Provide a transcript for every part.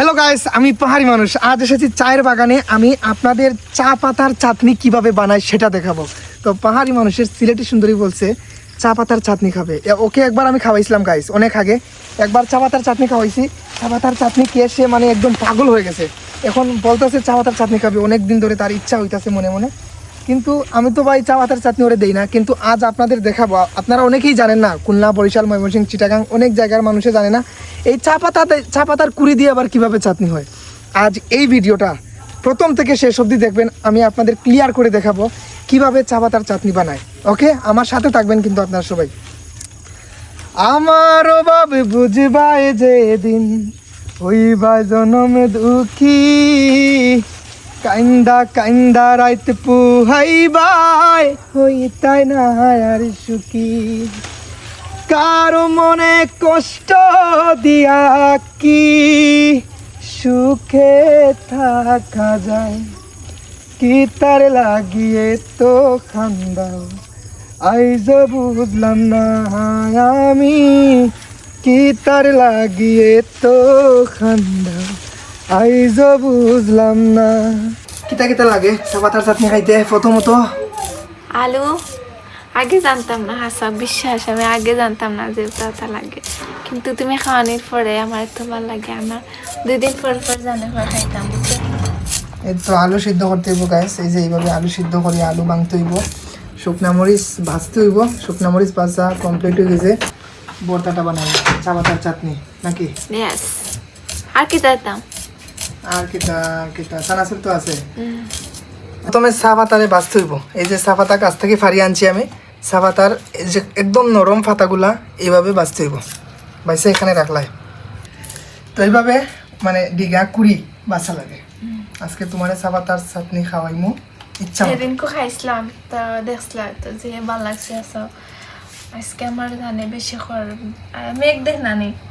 Hello guys আমি পাহাড়ি মানুষ। আজ এসেছি চায়ের বাগানে। আমি আপনাদের চা পাতার চাটনি কীভাবে বানাই সেটা দেখাবো। তো পাহাড়ি মানুষের সিলেটি সুন্দরী বলছে, চা পাতার চাটনি খাবে। ওকে একবার আমি খাওয়াইছিলাম গাইস অনেক আগে। একবার চা পাতার চাটনি খাওয়াইছি। চা পাতার চাটনি খেয়ে সে মানে একদম পাগল হয়ে গেছে। এখন বলতেছে, চা পাতার চাটনি খাবে। অনেক দিন ধরে তার ইচ্ছা হইতাছে মনে মনে। কিন্তু আমি তো ভাই চা পাতার চাটনি ওরে দেই না, কিন্তু আজ আপনাদের দেখাবো, আপনারা অনেকেই জানেন না, খুলনা, বরিশাল, ময়মনসিংহ, চিটাগাং, অনেক জায়গার মানুষে জানে না, এই চা পাতাতে, চা পাতার কুড়ি দিয়ে আবার কীভাবে চাটনি হয়। আজ এই ভিডিওটা প্রথম থেকে শেষ অবধি দেখবেন, আমি আপনাদের ক্লিয়ার করে দেখাবো কীভাবে চা পাতার চাটনি বানায়। ওকে? আমার সাথে থাকবেন কিন্তু আপনারা সবাই। আমার বাবে বুঝবাই যে দিন হইবা জনম দুঃখী। কাইন্দা কাইন্দা রাইত পুহাইবাই, হইতাই না আর সুখী। কারও মনে কষ্ট দিয়া কি সুখে থাকা যায়? কি তার লাগিয়ে তো খান্দাও? আইজ বুঝলাম না আমি, কি তার লাগিয়ে তো খান্দাও? আইজ বুঝলাম না। কিতা কিতা লাগে? চাপাতার চাটনি খাইতে প্রথমত। আলু? আগে জানতাম না হাসা বিশ্বাস আমি আগে জানতাম না যে পাতা লাগে। কিন্তু তুমি খাওয়ানোর পরে আমার তো ভালো লাগে আমার দুই দিন পর পর জানে পর খাইতাম। বুঝছ? এই তো আলু সিদ্ধ করতে হইব গাইস এই যে এইভাবে আলু সিদ্ধ করে আলু ভাঙতে হইব। শুকনা মরিচ ভাজতে হইব। শুকনা মরিচ ভাজা কমপ্লিট হয়ে গেছে। বর্তাটা বানাবো চা পাতার চাটনি নাকি? Yes. আর কি জানতাম আর কিতা কিতা? চানাচুর তো আছে। প্রথমে চা পাতারে ভাজতে হইব এই যে চা পাতা গাছ থেকে ফাড়িয়ে আনছি আমি চা পাতার যে একদম নরম পাতাগুলা এইভাবে ভাজতে হইব বাইসে এখানে রাখলাই তো এইভাবে মানে ডিগা কুড়ি বাসা লাগে। আজকে তোমার চা পাতার চাটনি খাওয়াইমু ইচ্ছা। সেদিনকে খাইছিলাম তা দেখছিলাম তো যে ভালো লাগছে আজকে আমার জানে বেশি খর মেঘ দেখ নানি। কই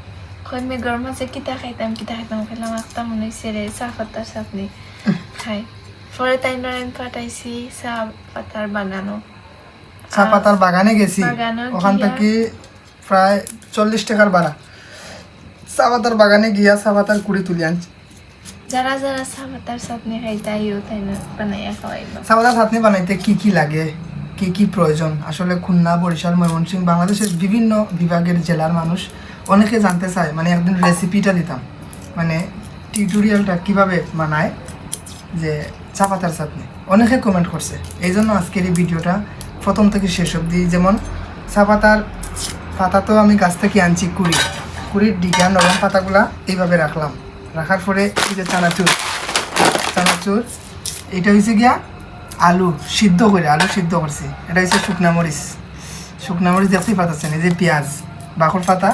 মেঘর মাঝে কিতা খাইতাম কিতা খাইতাম খেলাম একটা মনে রে চা পাতার চাটনি খাই। পরে তাই নরেন পাঠাইছি চা পাতার বাগানো চা পাতার বাগানে গেছি। ওখান থেকে প্রায় চল্লিশ টাকার ভাড়া। চা পাতার বাগানে গিয়া চা পাতার কুড়ি তুলে আনছি। যারা যারা চা পাতার চাটনি খাই তাইও তাই না বানাইয়া খাওয়াইব। চাটনি বানাইতে কি কি লাগে? কি কি প্রয়োজন? আসলে খুলনা, বরিশাল, ময়মনসিংহ, বাংলাদেশের বিভিন্ন বিভাগের জেলার মানুষ অনেকে জানতে চায় মানে একদিন রেসিপিটা দিতাম। মানে টিউটোরিয়ালটা কীভাবে বানায়, যে চা পাতার চাটনি। অনেকে কমেন্ট করছে এই জন্য আজকের এই ভিডিওটা প্রথম থেকে শেষ অবধি। যেমন চা পাতার পাতা তো আমি গাছ থেকে আনছি, কুড়ি। কুড়ির ডিগা নরম পাতাগুলা এইভাবে রাখলাম। রাখার পরে এই যে চানাচুর চানাচুর এটা হয়েছে গিয়া আলু সিদ্ধ করে, আলু সিদ্ধ করছি। এটা হচ্ছে শুকনা মরিচ। শুকনা মরিচ দেখতেই পাতাচ্ছেন এই যে পেঁয়াজ, বাকর পাতা,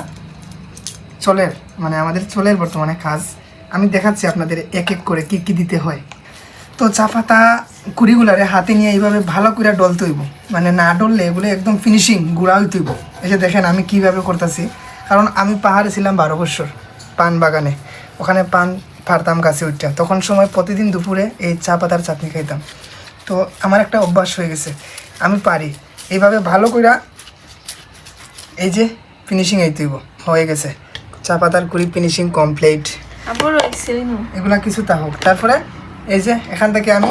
চলের মানে আমাদের চলের বর্তমানে কাজ। আমি দেখাচ্ছি আপনাদের এক এক করে কি কি দিতে হয়। তো চা পাতা কুড়িগুলারে হাতে নিয়ে এইভাবে ভালো করে ডলতে হইব মানে না ডললে এগুলো একদম ফিনিশিং গুঁড়া হইব এই যে দেখেন আমি কীভাবে করতেছি। কারণ আমি পাহাড়ে ছিলাম বারো বছর পান বাগানে। ওখানে পান ফাড়তাম গাছে উঠতাম তখন সময় প্রতিদিন দুপুরে এই চা পাতার চাটনি খাইতাম। তো আমার একটা অভ্যাস হয়ে গেছে আমি পারি এইভাবে ভালো করে এই যে ফিনিশিং এই তুইব হয়ে গেছে চা পাতার কুড়ি ফিনিশিং কমপ্লিট এগুলা কিছু তা হোক তারপরে এই যে এখান থেকে আমি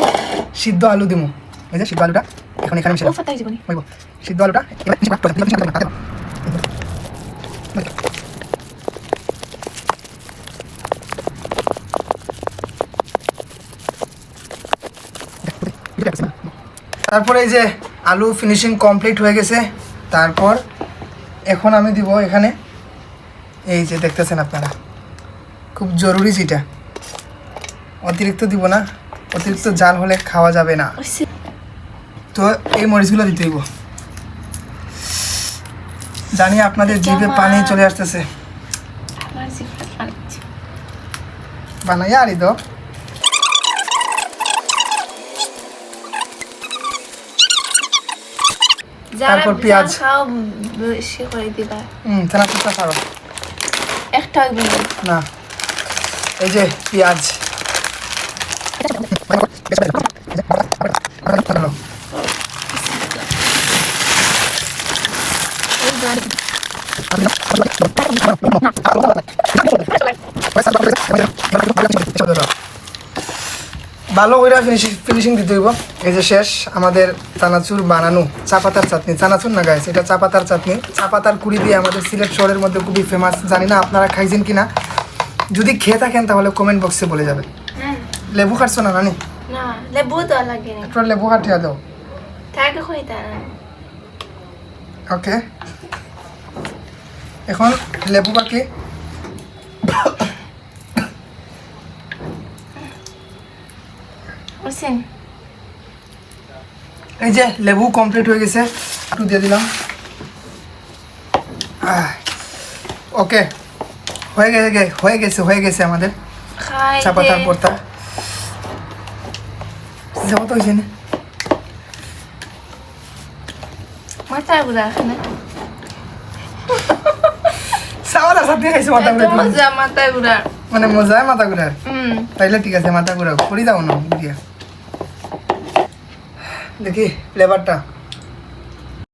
সিদ্ধ আলু দিমু এই যে সিদ্ধ আলুটা এখন এখানে সিদ্ধ আলুটা তারপরে এই যে আলু ফিনিশিং কমপ্লিট হয়ে গেছে তারপর এখন আমি দিব এখানে এই যে দেখতেছেন আপনারা খুব জরুরি যেটা। অতিরিক্ত দিব না অতিরিক্ত জাল হলে খাওয়া যাবে না। তো এই মরিচগুলো দিতে হইব। জানি আপনাদের জিভে পানি চলে আসতেছে। আমার জিভটা ফাটছে বানাইয়া আরি তো যারা তারপর পেঁয়াজ। খাও বেশি করে দিবা হুম চুপটা ছাড়ো একটা। না এই যে পেঁয়াজ ওই বাড়ি। ভালো করে ফিনিশিং ফিনিশিং দিতে হইব। এই যে শেষ আমাদের চানাচুর বানানো চাপাতার চাটনি। চানাচুর না গাইছে এটা চাপাতার চাটনি। চাপাতার কুড়ি দিয়ে আমাদের সিলেট শহরের মধ্যে খুবই ফেমাস জানি না আপনারা খাইছেন কি না যদি খেয়ে থাকেন তাহলে কমেন্ট বক্সে বলে যাবেন। লেবু খাচ্ছ না নানি লেবু তো লাগে না। একটু লেবু কাটিয়া দাও। ওকে এখন লেবু বাকি। বুঝছেন এই যে লেবু কমপ্লিট হয়ে গেছে। একটু দিয়ে দিলাম। ওকে হয়ে গেছে হয়ে গেছে হয়ে গেছে আমাদের। খাই চাপাতার পর্তা যাব তো হয়েছে মাথা ঘুরা না? সাথে খাইছে মাথা ঘুরে মজা মাথা ঘুরা মানে ঘুরার হুম তাইলে ঠিক আছে মাথা ঘুরাও করি যাও না দিয়া দেখি ফ্লেভারটা